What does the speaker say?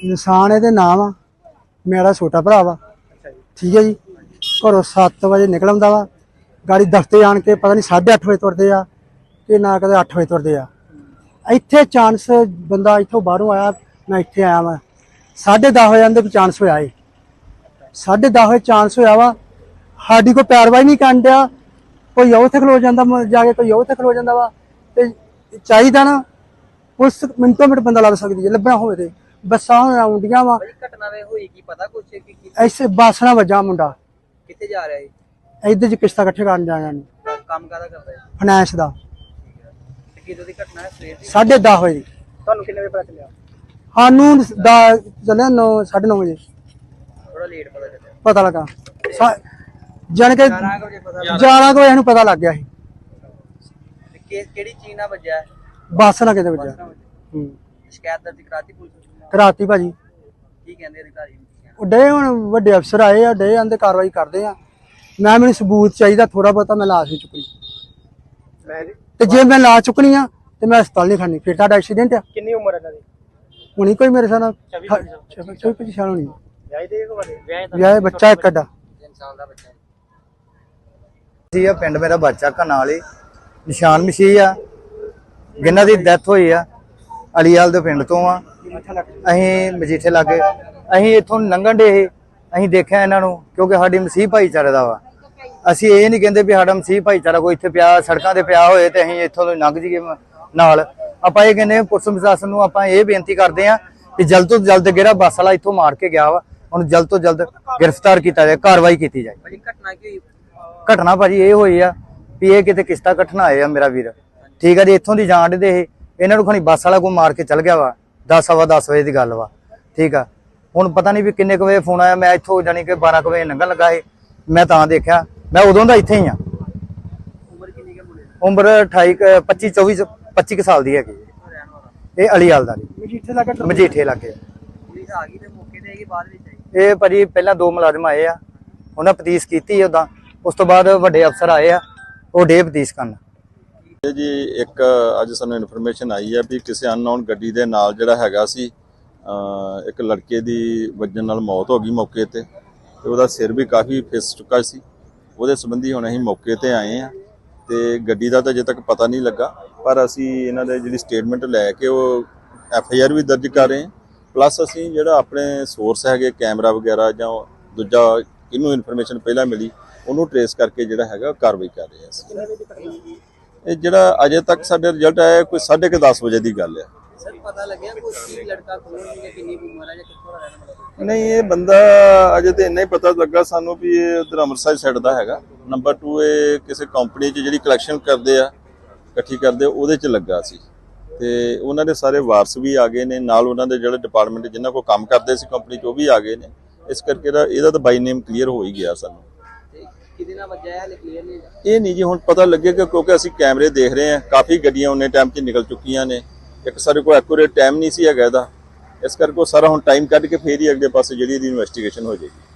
ਇਨਸਾਨ ਇਹਦੇ ਨਾਮ ਆ ਮੇਰਾ ਛੋਟਾ ਭਰਾ ਵਾ। ਠੀਕ ਹੈ ਜੀ। ਘਰੋਂ 7 ਵਜੇ ਨਿਕਲ ਆਉਂਦਾ ਵਾ। ਗਾੜੀ ਦਫ਼ਤੇ ਆਣ ਕੇ ਪਤਾ ਨਹੀਂ 8:30 ਵਜੇ ਤੁਰਦੇ ਆ ਕਿ ਨਾ ਕਦੇ 8 ਵਜੇ ਤੁਰਦੇ ਆ। ਇੱਥੇ ਚਾਂਸ ਬੰਦਾ ਇੱਥੋਂ ਬਾਹਰੋਂ ਆਇਆ, ਮੈਂ ਇੱਥੇ ਆਇਆ ਵਾਂ। 10:30 ਵਜੇ ਆਂਦੇ ਚਾਂਸ ਹੋਇਆ ਏ। 10:30 ਵਜੇ ਚਾਂਸ ਹੋਇਆ ਵਾ। ਸਾਡੀ ਕੋਈ ਪੈਰਵਾਈ ਨਹੀਂ ਕਰਨ ਡਿਆ। ਕੋਈ ਉੱਥੇ ਖਲੋ ਜਾਂਦਾ ਜਾ ਕੇ ਕੋਈ ਉੱਥੇ ਖਲੋ ਜਾਂਦਾ ਵਾ। ਤੇ ਚਾਹੀਦਾ ਨਾ ਪੁਲਿਸ ਮਿੰਟੋ ਮਿੰਟ ਬੰਦਾ ਲੱਭ ਸਕਦੀ ਹੈ, ਲੱਭਣਾ ਹੋਵੇ ਤੇ। ਬੱਸਾਂ ਆਉਂਦੀਆਂ ਵਾ। ਭਾਜੀ ਘਟਨਾ ਵੇ ਹੋਈ ਕੀ ਪਤਾ ਕੁਛ ਕਿ ਕੀ ਐਸੇ ਬੱਸ ਨਾਲ ਵੱਜਾ ਮੁੰਡਾ। ਕਿੱਥੇ ਜਾ ਰਿਹਾ ਹੈ ਇੱਧਰ ਚ ਕਿਸ਼ਤਾਂ ਇਕੱਠੇ ਕਰਨ ਜਾਣਾ ਨੇ ਕੰਮ ਕਾਹਦਾ ਕਰਦਾ ਹੈ ਫਾਈਨੈਂਸ ਦਾ। ਤੇ ਕਿਦੋਂ ਦੀ ਘਟਨਾ ਹੈ? ਸਵੇਰ ਦੀ? 10:30 ਵਜੇ। ਤੁਹਾਨੂੰ ਕਿੰਨੇ ਵਜੇ ਪਤਾ ਚੱਲਿਆ? ਸਾਨੂੰ ਦਾ ਚੱਲਿਆ 9 9:30 ਵਜੇ। ਥੋੜਾ ਲੇਟ ਪਤਾ ਚੱਲਿਆ। ਪਤਾ ਲੱਗਾ। ਸਾ- ਜਾਣੀ ਕਿ 11 ਵਜੇ ਪਤਾ 11 ਕੁ ਵਜੇ ਨੂੰ ਪਤਾ ਲੱਗ ਗਿਆ ਸੀ। ਤੇ ਕਿ- ਕਿਹੜੀ ਚੀਜ਼ ਨਾਲ ਵੱਜਿਆ? ਹੈ? ਬੱਸ ਨਾਲ ਕਿਤੇ ਵੱਜਿਆ? ਹੂੰ। ਸ਼ਿਕਾਇਤ ਦਰਜ ਕਰਾਤੀ ਪੁਲਿਸ ਨੂੰ? ਕਰਾਤੀ ਭਾਜੀ। ਕੀ ਕਹਿੰਦੇ ਅਧਿਕਾਰੀ ਉਹ ਡੇ ਹੁਣ ਵੱਡੇ ਅਫਸਰ ਆਏ ਆ ਡੇ ਆਂਦੇ ਕਾਰਵਾਈ ਕਰਦੇ ਆ। ਮੈਂ ਮੈਨੂੰ ਸਬੂਤ ਚਾਹੀਦਾ ਥੋੜਾ ਬਹੁਤਾ ਮੈਂ ਲਾਸ਼ ਨਹੀਂ ਚੁੱਕਣੀ ਤੇ ਜੇ ਮੈਂ ਲਾਸ਼ ਚੁੱਕਣੀ ਆ ਤੇ ਮੈਂ ਹਸਪਤਾਲ ਨਹੀਂ ਖੜਨੀ ਫਿਰ ਤੁਹਾਡਾ ਐਕਸੀਡੈਂਟ ਆ। ਕਿੰਨੀ ਉਮਰ ਹੈ ਇਹਨਾਂ ਦੀ? ਹੁਣੀ ਕੋਈ ਮੇਰੇ ਸਾਹ ਨਾਲ ਚੌਵੀ ਕੋਈ ਪੱਚੀ ਸਾਲ ਹੋਣੀ ਵਿਆਹ ਦੇ ਕੋ ਬਣੇ ਵਿਆਹ ਬੱਚਾ ਇੱਕ ਅੱਡਾ ਸਾਲ ਦਾ ਬੱਚਾ। ਜੀ ਆ ਪਿੰਡ ਮੇਰਾ ਬੱਚਾ ਕਨਾਲੀ ਨਿਸ਼ਾਨ ਮਸੀਹ ਆ। ਜਿਨ੍ਹਾਂ ਦੀ ਡੈਥ ਹੋਈ ਆ। ਅਲੀਵਾਲ ਦੇ ਪਿੰਡ ਤੋਂ ਆ। ਅਸੀਂ ਮਜੀਠੇ ਲਾਗੇ। ਅਸੀਂ ਇੱਥੋਂ ਲੰਘਣ ਦੇ ਅਸੀਂ ਦੇਖਿਆ ਇਹਨਾਂ ਨੂੰ ਕਿਉਂਕਿ ਸਾਡੀ ਮਸੀਹ ਭਾਈਚਾਰੇ ਦਾ ਵਾ। ਅਸੀਂ ਇਹ ਨਹੀਂ ਕਹਿੰਦੇ ਵੀ ਸਾਡਾ ਮਸੀਹ ਭਾਈਚਾਰਾ ਕੋਈ ਇੱਥੇ ਪਿਆ ਸੜਕਾਂ ਤੇ ਪਿਆ ਹੋਏ ਤੇ ਅਸੀਂ ਇੱਥੋਂ ਤੋਂ ਲੰਘ ਜੀਏ ਨਾਲ। ਆਪਾਂ ਇਹ ਕਹਿੰਦੇ ਪੁਲਿਸ ਪ੍ਰਸ਼ਾਸਨ ਨੂੰ ਆਪਾਂ ਇਹ ਬੇਨਤੀ ਕਰਦੇ ਆ ਕਿ ਜਲਦ ਤੋਂ ਜਲਦ ਜਿਹੜਾ ਬੱਸ ਵਾਲਾ ਇੱਥੋਂ ਮਾਰ ਕੇ ਗਿਆ ਵਾ। ਉਹਨੂੰ ਜਲਦ ਤੋਂ ਜਲਦ ਗ੍ਰਿਫਤਾਰ ਕੀਤਾ ਜਾਏ ਕਾਰਵਾਈ ਕੀਤੀ ਜਾਏ। ਭਾਜੀ ਘਟਨਾ ਕੀ ਹੋਈ? ਘਟਨਾ ਭਾਜੀ ਇਹ ਹੋਈ ਆ ਵੀ ਇਹ ਕਿਤੇ ਕਿਸ਼ਤਾ ਕੱਟਣ ਆਏ ਆ ਮੇਰਾ ਵੀਰ। ਠੀਕ ਆ ਜੀ ਇੱਥੋਂ ਦੀ ਜਾਣ ਦੇ ਇਹ ਇਹਨਾਂ ਨੂੰ ਖਣੀ ਬੱਸ ਵਾਲਾ ਕੋ ਮਾਰ ਕੇ ਚੱਲ ਗਿਆ ਵਾ। 10 ਸਵਾ 10 ਵਜੇ ਦੀ ਗੱਲ ਵਾ ਠੀਕ ਆ। ਹੁਣ ਪਤਾ ਨਹੀਂ ਵੀ ਕਿੰਨੇ ਕੁ ਵਜੇ ਫੋਨ ਆਇਆ ਮੈਂ ਇੱਥੋਂ ਜਾਣੀ ਕਿ 12 ਕੁ ਵਜੇ ਲੰਘਣ ਲੱਗਾ ਮੈਂ ਤਾਂ ਦੇਖਿਆ ਮੈਂ ਉਦੋਂ ਦਾ ਇੱਥੇ ਹੀ ਆ। ਉਮਰ ਕਿੰਨੀ ਹੈ ਮੁੰਡੇ ਦੀ ਉਮਰ 28 ਕੁ- 25 24 25 ਕੁ ਸਾਲ ਦੀ ਹੈਗੀ। ਇਹ ਅਲੀਵਾਲ ਦਾ ਜੀ। ਮਜੀਠੇ ਲੱਗਾ ਮਜੀਠੇ ਲੱਗੇ ਪੁਲਿਸ ਆ ਗਈ ਤੇ ਮੌਕੇ ਤੇ ਆਈ ਕਿ ਬਾਅਦ ਵਿੱਚ ਆਈ। ਇਹ ਭਾਜੀ ਪਹਿਲਾਂ ਦੋ ਮੁਲਾਜ਼ਮ ਆਏ ਆ ਉਹਨਾਂ ਪਤੀਸ ਕੀਤੀ ਉਦਾਂ ਉਸ ਤੋਂ ਬਾਅਦ ਵੱਡੇ ਅਫਸਰ ਆਏ ਆ ਉਹ ਡੇ ਪਤੀਸ ਕਰਨ। ਜੀ ਇੱਕ ਅੱਜ ਸਾਨੂੰ ਇਨਫੋਰਮੇਸ਼ਨ ਆਈ ਹੈ ਵੀ ਕਿਸੇ ਅਨਨੋਨ ਗੱਡੀ ਦੇ ਨਾਲ ਜਿਹੜਾ ਹੈਗਾ ਸੀ ਇੱਕ ਲੜਕੇ ਦੀ ਵੱਜਣ ਨਾਲ ਮੌਤ ਹੋ ਗਈ ਮੌਕੇ ਤੇ ਤੇ ਉਹਦਾ ਸਿਰ ਵੀ ਕਾਫੀ ਫਿਸ ਚੁੱਕਾ ਸੀ। ਉਹਦੇ ਸੰਬੰਧੀ ਹੁਣ ਅਸੀਂ ਮੌਕੇ ਤੇ ਆਏ ਆ ਤੇ ਗੱਡੀ ਦਾ ਤਾਂ ਅਜੇ ਤੱਕ ਪਤਾ ਨਹੀਂ ਲੱਗਾ, ਪਰ ਅਸੀਂ ਇਹਨਾਂ ਦੇ ਜਿਹੜੀ ਸਟੇਟਮੈਂਟ ਲੈ ਕੇ ਉਹ ਐਫ ਆਈ ਆਰ ਵੀ ਦਰਜ ਕਰ ਰਹੇ ਹਾਂ। ਪਲੱਸ ਅਸੀਂ ਜਿਹੜਾ ਆਪਣੇ ਸੋਰਸ ਹੈਗੇ ਕੈਮਰਾ ਵਗੈਰਾ ਜਾਂ ਦੂਜਾ ਕਿਹਨੂੰ ਇਨਫੋਰਮੇਸ਼ਨ ਪਹਿਲਾਂ ਮਿਲੀ, ਉਹਨੂੰ ਟਰੇਸ ਕਰਕੇ ਜਿਹੜਾ ਹੈਗਾ ਕਾਰਵਾਈ ਕਰ ਰਹੇ ਹਾਂ ਅਸੀਂ। ਇਹ ਜਿਹੜਾ ਅਜੇ ਤੱਕ ਸਾਡੇ ਰਿਜ਼ਲਟ ਆਇਆ ਕੋਈ 10:30 ਵਜੇ ਦੀ ਗੱਲ ਹੈ। ਸਰ ਪਤਾ ਲੱਗਿਆ ਕੋਈ ਕੀ ਲੜਕਾ ਕੌਣ ਹੈ ਕਿੰਨੀ ਕੁ ਉਮਰ ਹੈ ਜਾਂ ਕਿੱਥੋਂ ਦਾ ਰਹਿਣ ਵਾਲਾ ਨਹੀਂ ਇਹ ਬੰਦਾ ਅਜੇ ਤੇ ਇੰਨਾ ਹੀ ਪਤਾ ਲੱਗਾ ਸਾਨੂੰ ਵੀ ਇਹ ਉਧਰ ਅੰਮ੍ਰਿਤਸਰ ਸਾਈਡ ਦਾ ਹੈਗਾ। ਨੰਬਰ 2 ਇਹ ਕਿਸੇ ਕੰਪਨੀ 'ਚ ਜਿਹੜੀ ਕਲੈਕਸ਼ਨ ਕਰਦੇ ਆ ਇਕੱਠੀ ਕਰਦੇ ਉਹਦੇ 'ਚ ਲੱਗਾ ਸੀ। ਤੇ ਉਹਨਾਂ ਦੇ ਸਾਰੇ ਵਾਰਸ ਵੀ ਆ ਗਏ ਨੇ ਨਾਲ ਉਹਨਾਂ ਦੇ ਜਿਹੜੇ ਡਿਪਾਰਟਮੈਂਟ ਜਿਨ੍ਹਾਂ ਕੋਲ ਕੰਮ ਕਰਦੇ ਸੀ ਕੰਪਨੀ 'ਚ ਉਹ ਵੀ ਆ ਗਏ ਨੇ। ਇਸ ਕਰਕੇ ਇਹਦਾ ਤਾਂ ਬਾਈ ਨੇਮ ਕਲੀਅਰ ਹੋ ਹੀ ਗਿਆ ਸਾਨੂੰ। ਕਿਹਦੇ ਨਾਲ ਵੱਜਿਆ ਹੈ ਕਲੀਅਰ ਨਹੀਂ ਇਹ ਨਹੀਂ ਜੀ, ਹੁਣ ਪਤਾ ਲੱਗੇਗਾ ਕਿਉਂਕਿ ਅਸੀਂ ਕੈਮਰੇ ਦੇਖ ਰਹੇ ਹਾਂ। ਕਾਫੀ ਗੱਡੀਆਂ ਉਹਨੇ ਟਾਈਮ 'ਚ ਨਿਕਲ ਚੁੱਕੀਆਂ ਨੇ। ਇੱਕ ਸਾਡੇ ਕੋਲ ਐਕੂਰੇਟ ਟਾਈਮ ਨਹੀਂ ਸੀ ਹੈਗਾ ਇਹਦਾ। ਇਸ ਕਰਕੇ ਉਹ ਸਾਰਾ ਹੁਣ ਟਾਈਮ ਕੱਢ ਕੇ ਫੇਰ ਹੀ ਅਗਲੇ ਪਾਸੇ ਜਿਹੜੀ ਇਹਦੀ ਇਨਵੈਸਟੀਗੇਸ਼ਨ ਹੋ ਜਾਏਗੀ।